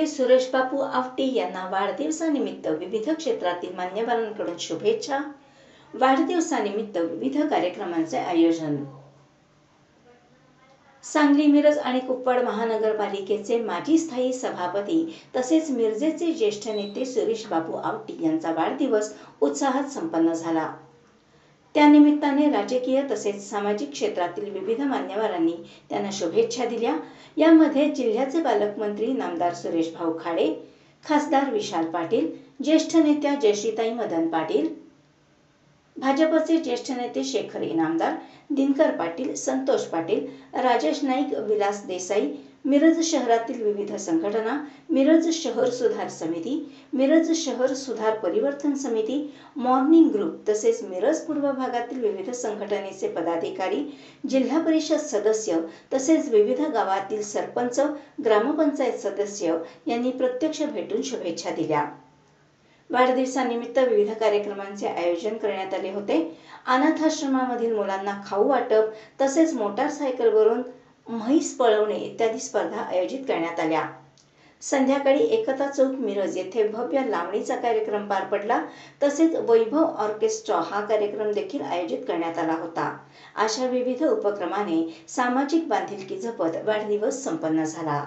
ज्येष्ठ सुरेश बापू आवटी यांना वाढदिवसानिमित्त विविध क्षेत्रातील मान्यवरांकडून शुभेच्छा. वाढदिवसानिमित्त विविध कार्यक्रमांचे आयोजन. सांगली मिरज आणि कुप्पड महानगरपालिकेचे माजी स्थायी सभापती तसेच मिरजेचे ज्येष्ठ नेते सुरेश बापू आवटी यांचा वाढदिवस उत्साहात संपन्न झाला. त्यानिमित्ताने राजकीय तसेच सामाजिक क्षेत्रातील विविध मान्यवरांनी त्यांना शुभेच्छा दिल्या. यामध्ये जिल्ह्याचे पालकमंत्री नामदार सुरेश भाऊ खाडे खासदार विशाल पाटील ज्येष्ठ नेत्या जयश्रीताई मदन पाटील भाजपचे ज्येष्ठ नेते शेखर इनामदार दिनकर पाटील संतोष पाटील राजेश नाईक विलास देसाई मिरज शहरातील विविध संघटना मिरज शहर सुधार समिती मिरज शहर सुधार परिवर्तन समिती मॉर्निंग ग्रुप तसेच मिरज पूर्व भागातील विविध संघटनेचे पदाधिकारी जिल्हा परिषद सदस्य तसेच विविध गावातील सरपंच ग्रामपंचायत सदस्य यांनी प्रत्यक्ष भेटून शुभेच्छा दिल्या. वाढदिवसानिमित्त विविध कार्यक्रमांचे आयोजन करण्यात आले होते. अनाथाश्रमामधील मुलांना खाऊ वाटप तसेच मोटारसायकलवरून म्हैस पळवणे इत्यादी स्पर्धा आयोजित करण्यात आल्या. संध्याकाळी एकता चौक मिरज येथे भव्य लावणीचा कार्यक्रम पार पडला. तसेच वैभव ऑर्केस्ट्रा हा कार्यक्रम देखील आयोजित करण्यात आला होता. अशा विविध उपक्रमाने सामाजिक बांधिलकी जपत वाढदिवस संपन्न झाला.